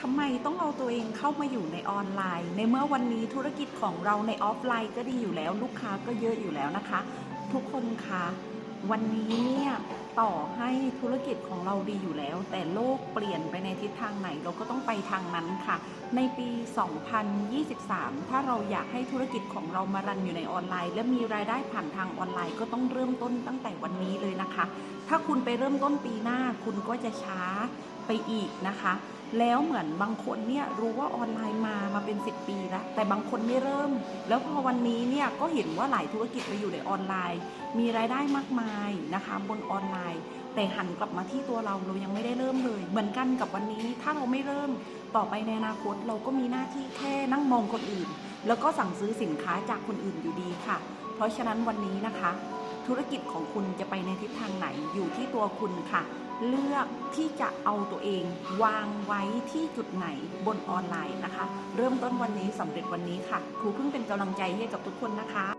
ทำไมต้องเอาตัวเองเข้ามาอยู่ในออนไลน์ ในเมื่อวันนี้ธุรกิจของเราในออฟไลน์ก็ดีอยู่แล้ว ลูกค้าก็เยอะอยู่แล้วนะคะ ทุกคนคะวันนี้เนี่ยต่อให้ธุรกิจของเราดีอยู่แล้ว แต่โลกเปลี่ยนไปในทิศทางไหนเราก็ต้องไปทางนั้นค่ะ ในปี 2023 ถ้าเราอยากให้ธุรกิจของเรามารันอยู่ในออนไลน์ และมีรายได้ผ่านทางออนไลน์ก็ต้องเริ่มต้นตั้งแต่วันนี้เลยนะคะ ถ้าคุณไปเริ่มต้นปีหน้าคุณก็จะช้า ไปอีกนะคะ แล้วเหมือนบางคนเนี่ยรู้ว่าออนไลน์มามาเป็น 10 ปีแล้ว แต่บางคนไม่เริ่ม แล้วพอวันนี้เนี่ยก็เห็นว่าหลายธุรกิจไปอยู่ในออนไลน์ มีรายได้มากมายนะคะ บนออนไลน์ แต่หันกลับมาที่ตัวเราเรายังไม่ได้เริ่มเลย เหมือนกันกับวันนี้ถ้าเราไม่เริ่มต่อไปในอนาคตเราก็มีหน้าที่แค่นั่งมองคนอื่น แล้วก็สั่งซื้อสินค้าจากคนอื่นอยู่ดีค่ะ เพราะฉะนั้นวันนี้นะคะ ธุรกิจของคุณจะไปในทิศทางไหนอยู่ที่ตัวคุณค่ะ เลือกที่จะเอาตัวเอง วางไว้ที่จุดไหนบนออนไลน์นะคะ เริ่มต้นวันนี้สำเร็จวันนี้ค่ะครูเพิ่งเป็นกำลังใจให้กับทุกคนนะคะ